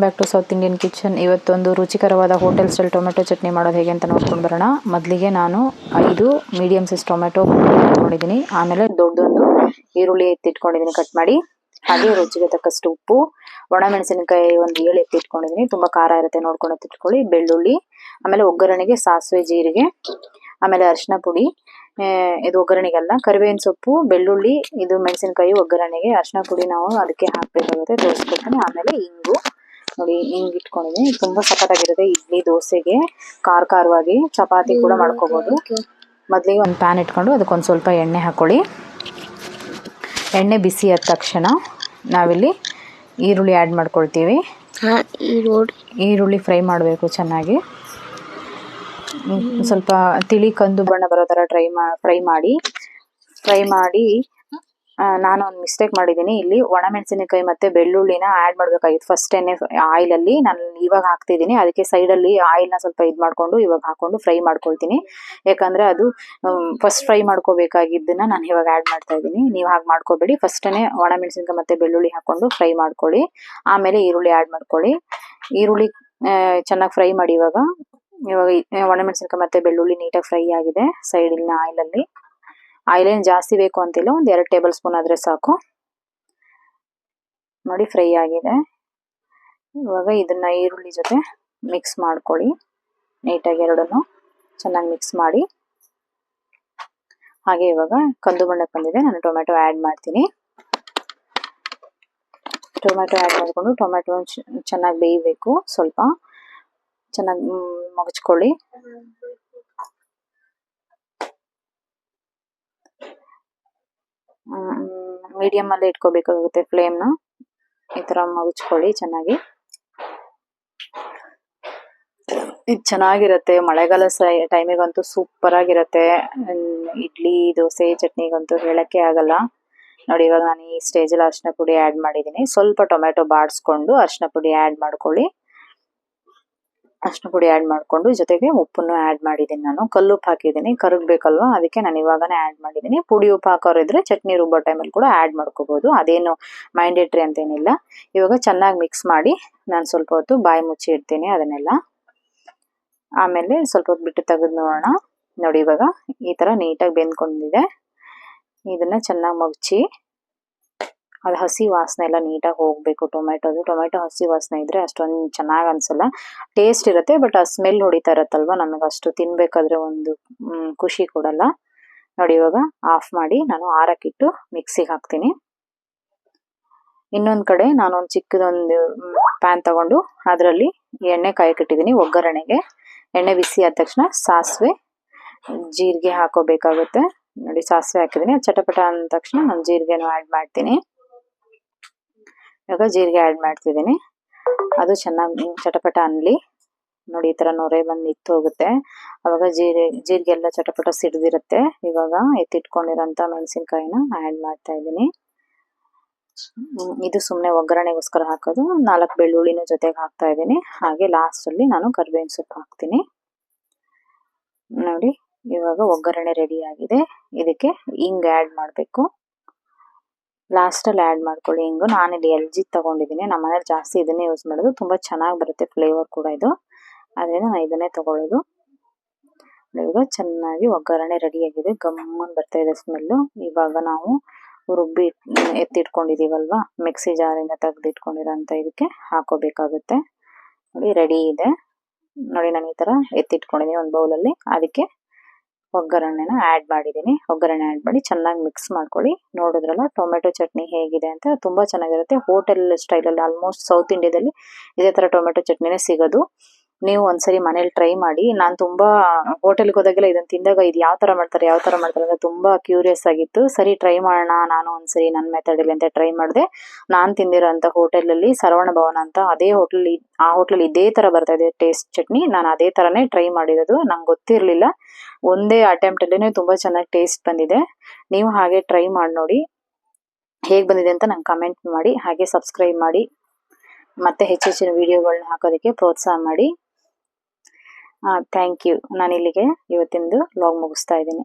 Welcome back to South Indian kitchen ಇವತ್ತೊಂದು ರುಚಿಕರವಾದ hotel style tomato chutney ಮಾಡೋದು ಹೇಗೆ ಅಂತ ನೋಡ್ಕೊಂಡು ಬರೋಣ. ಮೊದಲಿಗೆ ನಾನು ಐದು ಮೀಡಿಯಮ್ ಸೈಜ್ ಟೊಮೆಟೊ ಇಟ್ಕೊಂಡಿದ್ದೀನಿ ಆಮೇಲೆ ದೊಡ್ಡದೊಂದು ಈರುಳ್ಳಿ ಎತ್ತಿಟ್ಕೊಂಡಿದ್ದೀನಿ ಕಟ್ ಮಾಡಿ. ಹಾಗೆ ರುಚಿಗೆ ತಕ್ಕಷ್ಟು ಉಪ್ಪು ಒಣಮೆಣಸಿನಕಾಯಿ ಒಂದು ಏಳು ಎತ್ತಿಟ್ಕೊಂಡಿದ್ದೀನಿ ತುಂಬ ಖಾರ ಇರುತ್ತೆ ನೋಡ್ಕೊಂಡು ಎತ್ತಿಟ್ಕೊಳ್ಳಿ ಬೆಳ್ಳುಳ್ಳಿ, ಆಮೇಲೆ ಒಗ್ಗರಣೆಗೆ ಸಾಸಿವೆ, ಜೀರಿಗೆ, ಆಮೇಲೆ ಅರಿಶಿನ ಪುಡಿ. ಇದು ಒಗ್ಗರಣೆಗೆಲ್ಲ, ಕರಿಬೇವಿನ ಸೊಪ್ಪು, ಬೆಳ್ಳುಳ್ಳಿ, ಇದು ಮೆಣಸಿನಕಾಯಿ ಒಗ್ಗರಣೆಗೆ ಅರಿಶಿನ ಪುಡಿ ನಾವು ಅದಕ್ಕೆ ಹಾಕಬೇಕಾಗುತ್ತೆ. ತೋರಿಸ್ಕೊಡ್ತೀನಿ ಆಮೇಲೆ ಇಂಗು. ನೋಡಿ ಹಿಂಗ್ ಇಟ್ಕೊಂಡಿದ್ದೀನಿ ತುಂಬಾ ಸಖತ್ತಾಗಿರುತ್ತೆ ಇಡ್ಲಿ ದೋಸೆಗೆ. ಖಾರ ಖಾರವಾಗಿ ಚಪಾತಿ ಕೂಡ ಮಾಡ್ಕೋಬಹುದು ಮೊದಲಿಗೆ ಒಂದು ಪ್ಯಾನ್ ಇಟ್ಕೊಂಡು ಅದಕ್ಕೊಂದು ಸ್ವಲ್ಪ ಎಣ್ಣೆ ಹಾಕೊಳ್ಳಿ. ಎಣ್ಣೆ ಬಿಸಿ ಆದ ತಕ್ಷಣ ನಾವಿಲ್ಲಿ ಈರುಳ್ಳಿ ಆ್ಯಡ್ ಮಾಡ್ಕೊಳ್ತೀವಿ. ಈರುಳ್ಳಿ. ಫ್ರೈ ಮಾಡಬೇಕು ಚೆನ್ನಾಗಿ. ಸ್ವಲ್ಪ ತಿಳಿ ಕಂದು ಬಣ್ಣ ಬರೋ ಥರ ಟ್ರೈ ಮಾ ಫ್ರೈ ಮಾಡಿ. ಫ್ರೈ ಮಾಡಿ ನಾನು ಒಂದು ಮಿಸ್ಟೇಕ್ ಮಾಡಿದ್ದೀನಿ. ಇಲ್ಲಿ ಒಣಮೆಣಸಿನಕಾಯಿ ಮತ್ತೆ ಬೆಳ್ಳುಳ್ಳಿನ ಆ್ಯಡ್ ಮಾಡಬೇಕಾಗಿತ್ತು. ಫಸ್ಟ್ ಎಣ್ಣೆ ಆಯಿಲಲ್ಲಿ ನಾನು ಇವಾಗ ಹಾಕ್ತಿದ್ದೀನಿ. ಅದಕ್ಕೆ ಸೈಡಲ್ಲಿ ಆಯಿಲ್ನ ಸ್ವಲ್ಪ ಇದು ಮಾಡಿಕೊಂಡು ಇವಾಗ ಹಾಕೊಂಡು ಫ್ರೈ ಮಾಡ್ಕೊಳ್ತೀನಿ. ಯಾಕಂದರೆ ಅದು ಫಸ್ಟ್ ಫ್ರೈ ಮಾಡ್ಕೋಬೇಕಾಗಿದ್ದನ್ನು ನಾನು ಇವಾಗ ಆ್ಯಡ್ ಮಾಡ್ತಾ ಇದ್ದೀನಿ. ನೀವು ಹಾಗೆ ಮಾಡ್ಕೋಬೇಡಿ. ಫಸ್ಟೇ ಒಣಮೆಣಸಿನಕಾಯಿ ಮತ್ತೆ ಬೆಳ್ಳುಳ್ಳಿ ಹಾಕೊಂಡು ಫ್ರೈ ಮಾಡ್ಕೊಳ್ಳಿ. ಆಮೇಲೆ ಈರುಳ್ಳಿ ಆ್ಯಡ್ ಮಾಡ್ಕೊಳ್ಳಿ. ಈರುಳ್ಳಿ ಚೆನ್ನಾಗಿ ಫ್ರೈ ಮಾಡಿ ಇವಾಗ. ಇವಾಗ ಒಣಮೆಣಸಿನಕಾಯಿ ಮತ್ತೆ ಬೆಳ್ಳುಳ್ಳಿ ನೀಟಾಗಿ ಫ್ರೈ ಆಗಿದೆ. ಸೈಡಿನ ಆಯಿಲಲ್ಲಿ ಆಯಿಲ್ ಏನು ಜಾಸ್ತಿ ಬೇಕು ಅಂತಿಲ್ಲ, ಒಂದು ಎರಡು ಟೇಬಲ್ ಸ್ಪೂನ್ ಆದರೆ ಸಾಕು. ನೋಡಿ, ಫ್ರೈ ಆಗಿದೆ. ಇವಾಗ ಇದನ್ನ ಈರುಳ್ಳಿ ಜೊತೆ ಮಿಕ್ಸ್ ಮಾಡ್ಕೊಳ್ಳಿ. ನೀಟಾಗಿ ಎರಡನ್ನು ಚೆನ್ನಾಗಿ ಮಿಕ್ಸ್ ಮಾಡಿ. ಹಾಗೆ ಇವಾಗ ಕಂದು ಬಣ್ಣಕ್ಕೆ ಬಂದಿದೆ, ನಾನು ಟೊಮೆಟೊ ಆ್ಯಡ್ ಮಾಡ್ತೀನಿ. ಟೊಮೆಟೊ ಆ್ಯಡ್ ಮಾಡಿಕೊಂಡು ಟೊಮೆಟೊ ಚೆನ್ನಾಗಿ ಬೇಯಬೇಕು ಸ್ವಲ್ಪ. ಚೆನ್ನಾಗಿ ಮಗಚ್ಕೊಳ್ಳಿ ಮೀಡಿಯಮ್ ಅಲ್ಲೇ ಇಟ್ಕೋಬೇಕಾಗುತ್ತೆ ನ. ಈ ತರ ಮುಗಿಸ್ಕೊಳ್ಳಿ ಚೆನ್ನಾಗಿ. ಇದು ಚೆನ್ನಾಗಿರುತ್ತೆ. ಮಳೆಗಾಲ ಟೈಮಿಗಂತೂ ಸೂಪರ್ ಆಗಿರುತ್ತೆ. ಇಡ್ಲಿ, ದೋಸೆ ಚಟ್ನಿಗಂತೂ ಹೇಳಕ್ಕೆ ಆಗಲ್ಲ. ನೋಡಿ, ಇವಾಗ ನಾನು ಈ ಸ್ಟೇಜಲ್ಲಿ ಅರಿಶಿನ ಪುಡಿ ಆ್ಯಡ್ ಮಾಡಿದ್ದೀನಿ. ಸ್ವಲ್ಪ ಟೊಮೆಟೊ ಬಾಡಿಸ್ಕೊಂಡು ಅರ್ಶಿನ ಪುಡಿ ಆ್ಯಡ್ ಮಾಡ್ಕೊಳ್ಳಿ. ಅರಿಶಿನ ಪುಡಿ ಆ್ಯಡ್ ಮಾಡಿಕೊಂಡು ಜೊತೆಗೆ ಉಪ್ಪನ್ನು ಆ್ಯಡ್ ಮಾಡಿದ್ದೀನಿ ನಾನು. ಕಲ್ಲು ಉಪ್ಪು ಹಾಕಿದ್ದೀನಿ. ಕರಗಬೇಕಲ್ವಾ? ಅದಕ್ಕೆ ನಾನು ಇವಾಗನೇ ಆ್ಯಡ್ ಮಾಡಿದ್ದೀನಿ. ಪುಡಿ ಉಪ್ಪು ಹಾಕೋರು ಇದ್ರೆ ಚಟ್ನಿ ರುಬ್ಬೋ ಟೈಮಲ್ಲಿ ಕೂಡ ಆ್ಯಡ್ ಮಾಡ್ಕೋಬಹುದು ಅದೇನು ಅಂತ ಅಂತೇನಿಲ್ಲ. ಇವಾಗ ಚೆನ್ನಾಗಿ ಮಿಕ್ಸ್ ಮಾಡಿ ನಾನು ಸ್ವಲ್ಪ ಹೊತ್ತು ಬಾಯಿ ಮುಚ್ಚಿ ಇಡ್ತೀನಿ ಅದನ್ನೆಲ್ಲ. ಆಮೇಲೆ ಸ್ವಲ್ಪ ಹೊತ್ತು ಬಿಟ್ಟು ತೆಗೆದು ನೋಡೋಣ. ನೋಡಿ ಇವಾಗ ಈ ಥರ ನೀಟಾಗಿ ಬೆಂದ್ಕೊಂಡಿದೆ. ಇದನ್ನ ಚೆನ್ನಾಗಿ ಮಗ್ಚಿ ಅದು ಹಸಿ ವಾಸನೆ ಎಲ್ಲ ನೀಟಾಗಿ ಹೋಗಬೇಕು. ಟೊಮೆಟೊದು ಟೊಮೆಟೊ ಹಸಿ ವಾಸನೆ ಇದ್ರೆ ಅಷ್ಟೊಂದು ಚೆನ್ನಾಗಿ ಅನ್ಸಲ್ಲ. ಟೇಸ್ಟ್ ಇರುತ್ತೆ ಬಟ್ ಆ ಸ್ಮೆಲ್ ಹೊಡಿತಾ ಇರತ್ತಲ್ವ? ನಮಗೆ ಅಷ್ಟು ತಿನ್ಬೇಕಾದ್ರೆ ಒಂದು ಖುಷಿ ಕೊಡಲ್ಲ. ನೋಡಿ ಇವಾಗ ಆಫ್ ಮಾಡಿ ನಾನು ಆರಕ್ಕಿಟ್ಟು ಮಿಕ್ಸಿಗೆ ಹಾಕ್ತೀನಿ. ಇನ್ನೊಂದು ಕಡೆ ನಾನು ಒಂದು ಚಿಕ್ಕದೊಂದು ಪ್ಯಾನ್ ತಗೊಂಡು ಅದರಲ್ಲಿ ಎಣ್ಣೆ ಕಾಯಕ್ಕಿಟ್ಟಿದ್ದೀನಿ ಒಗ್ಗರಣೆಗೆ. ಎಣ್ಣೆ ಬಿಸಿ ಆದ ತಕ್ಷಣ ಸಾಸಿವೆ, ಜೀರಿಗೆ ಹಾಕೋಬೇಕಾಗುತ್ತೆ. ನೋಡಿ ಸಾಸಿವೆ ಹಾಕಿದ್ದೀನಿ ಚಟಪಟ ಅಂದ ತಕ್ಷಣ ನಾನು ಜೀರಿಗೆನೂ ಆ್ಯಡ್ ಮಾಡ್ತೀನಿ. ಇವಾಗ ಜೀರಿಗೆ ಆ್ಯಡ್ ಮಾಡ್ತಿದ್ದೀನಿ. ಅದು ಚೆನ್ನಾಗಿ ಚಟಪಟ ಅನ್ಲಿ. ನೋಡಿ ಈ ಥರ ನೊರೆ ಬಂದು ನಿಂತು ಹೋಗುತ್ತೆ. ಅವಾಗ ಜೀರಿಗೆ ಜೀರಿಗೆ ಎಲ್ಲ ಚಟಪಟ ಸಿಡ್ದಿರುತ್ತೆ. ಇವಾಗ ಎತ್ತಿಟ್ಕೊಂಡಿರೋಂಥ ಮೆಣಸಿನ್ಕಾಯಿನ ಆ್ಯಡ್ ಮಾಡ್ತಾ ಇದ್ದೀನಿ. ಇದು ಸುಮ್ಮನೆ ಒಗ್ಗರಣೆಗೋಸ್ಕರ ಹಾಕೋದು. ನಾಲ್ಕು ಬೆಳ್ಳುಳ್ಳಿನೂ ಜೊತೆಗೆ ಹಾಕ್ತಾ ಇದ್ದೀನಿ. ಹಾಗೆ ಲಾಸ್ಟಲ್ಲಿ ನಾನು ಕರ್ಬೇವಿನ ಸೊಪ್ಪು ಹಾಕ್ತೀನಿ. ನೋಡಿ, ಇವಾಗ ಒಗ್ಗರಣೆ ರೆಡಿ ಆಗಿದೆ. ಇದಕ್ಕೆ ಹಿಂಗ್ ಆ್ಯಡ್ ಮಾಡಬೇಕು. ಲಾಸ್ಟಲ್ಲಿ ಆ್ಯಡ್ ಮಾಡ್ಕೊಳ್ಳಿ. ಹಿಂಗು ನಾನಿಲ್ಲಿ ಎಲ್ ಜಿ ತಗೊಂಡಿದ್ದೀನಿ ನಮ್ಮ ಮನೇಲಿ ಜಾಸ್ತಿ ಇದನ್ನೇ ಯೂಸ್ ಮಾಡೋದು. ತುಂಬ ಚೆನ್ನಾಗಿ ಬರುತ್ತೆ ಫ್ಲೇವರ್ ಕೂಡ ಇದು. ಅದರಿಂದ ನಾನು ಇದನ್ನೇ ತಗೊಳ್ಳೋದು. ಇವಾಗ ಚೆನ್ನಾಗಿ ಒಗ್ಗರಣೆ ರೆಡಿಯಾಗಿದೆ ಗಮ್ಮನ್ ಬರ್ತಾ ಇದೆ ಸ್ಮೆಲ್ಲು ಇವಾಗ ನಾವು ರುಬ್ಬಿ ಎತ್ತಿಟ್ಕೊಂಡಿದ್ದೀವಲ್ವ ಮಿಕ್ಸಿ ಜಾರಿಂದ ತೆಗೆದಿಟ್ಕೊಂಡಿರೋಂಥ ಇದಕ್ಕೆ ಹಾಕೋಬೇಕಾಗುತ್ತೆ. ನೋಡಿ ರೆಡಿ ಇದೆ. ನೋಡಿ, ನಾನು ಈ ಥರ ಎತ್ತಿಟ್ಕೊಂಡಿದ್ದೀನಿ ಒಂದು ಬೌಲಲ್ಲಿ ಅದಕ್ಕೆ ಒಗ್ಗರಣೆನ ಆ್ಯಡ್ ಮಾಡಿದ್ದೀನಿ. ಒಗ್ಗರಣೆ ಆ್ಯಡ್ ಮಾಡಿ ಚೆನ್ನಾಗಿ ಮಿಕ್ಸ್ ಮಾಡ್ಕೊಳ್ಳಿ. ನೋಡಿದ್ರಲ್ಲ, ಟೊಮೆಟೊ ಚಟ್ನಿ ಹೇಗಿದೆ ಅಂತ ತುಂಬ ಚೆನ್ನಾಗಿರುತ್ತೆ. ಹೋಟೆಲ್ ಸ್ಟೈಲಲ್ಲಿ ಆಲ್ಮೋಸ್ಟ್ ಸೌತ್ ಇಂಡಿಯಾದಲ್ಲಿ ಇದೇ ಥರ ಟೊಮೆಟೊ ಚಟ್ನಿನೇ ಸಿಗೋದು. ನೀವು ಒಂದ್ಸರಿ ಮನೇಲಿ ಟ್ರೈ ಮಾಡಿ, ನಾನು ತುಂಬಾ ಹೋಟೆಲ್ಗೆ ಹೋದಾಗೆಲ್ಲ ಇದನ್ನ ತಿಂದಾಗ ಇದು ಯಾವ ತರ ಮಾಡ್ತಾರೆ, ಯಾವ ತರ ಮಾಡ್ತಾರೆ ಅಂತ ತುಂಬಾ ಕ್ಯೂರಿಯಸ್ ಆಗಿತ್ತು. ಸರಿ ಟ್ರೈ ಮಾಡೋಣ, ನಾನು ಒಂದ್ಸರಿ ನನ್ನ ಮೆಥಡಲ್ಲಿ ಅಂತ ಟ್ರೈ ಮಾಡಿದೆ. ನಾನು ತಿಂದಿರೋಂಥ ಹೋಟೆಲಲ್ಲಿ ಸರವಣ ಭವನ ಅಂತ ಅದೇ ಹೋಟೆಲ್ ಆ ಹೋಟ್ಲಲ್ಲಿ ಇದೇ ತರ ಬರ್ತಾ ಇದೆ ಟೇಸ್ಟ್ ಚಟ್ನಿ. ನಾನು ಅದೇ ತರನೇ ಟ್ರೈ ಮಾಡಿರೋದು, ನಂಗೆ ಗೊತ್ತಿರಲಿಲ್ಲ. ಒಂದೇ ಅಟೆಂಪ್ಟ್ ಅಲ್ಲಿನೇ ತುಂಬಾ ಚೆನ್ನಾಗಿ ಟೇಸ್ಟ್ ಬಂದಿದೆ. ನೀವು ಹಾಗೆ ಟ್ರೈ ಮಾಡಿ ನೋಡಿ. ಹೇಗೆ ಬಂದಿದೆ ಅಂತ ನಂಗೆ ಕಮೆಂಟ್ ಮಾಡಿ, ಹಾಗೆ ಸಬ್ಸ್ಕ್ರೈಬ್ ಮಾಡಿ. ಮತ್ತೆ ಹೆಚ್ಚು ಹೆಚ್ಚಿನ ವಿಡಿಯೋಗಳನ್ನ ಹಾಕೋದಕ್ಕೆ ಪ್ರೋತ್ಸಾಹ ಮಾಡಿ. ಥ್ಯಾಂಕ್ ಯು ನಾನು ಇಲ್ಲಿಗೆ ಇವತ್ತಿಂದು ಲಾಗ್ ಮುಗಿಸ್ತಾ ಇದ್ದೀನಿ.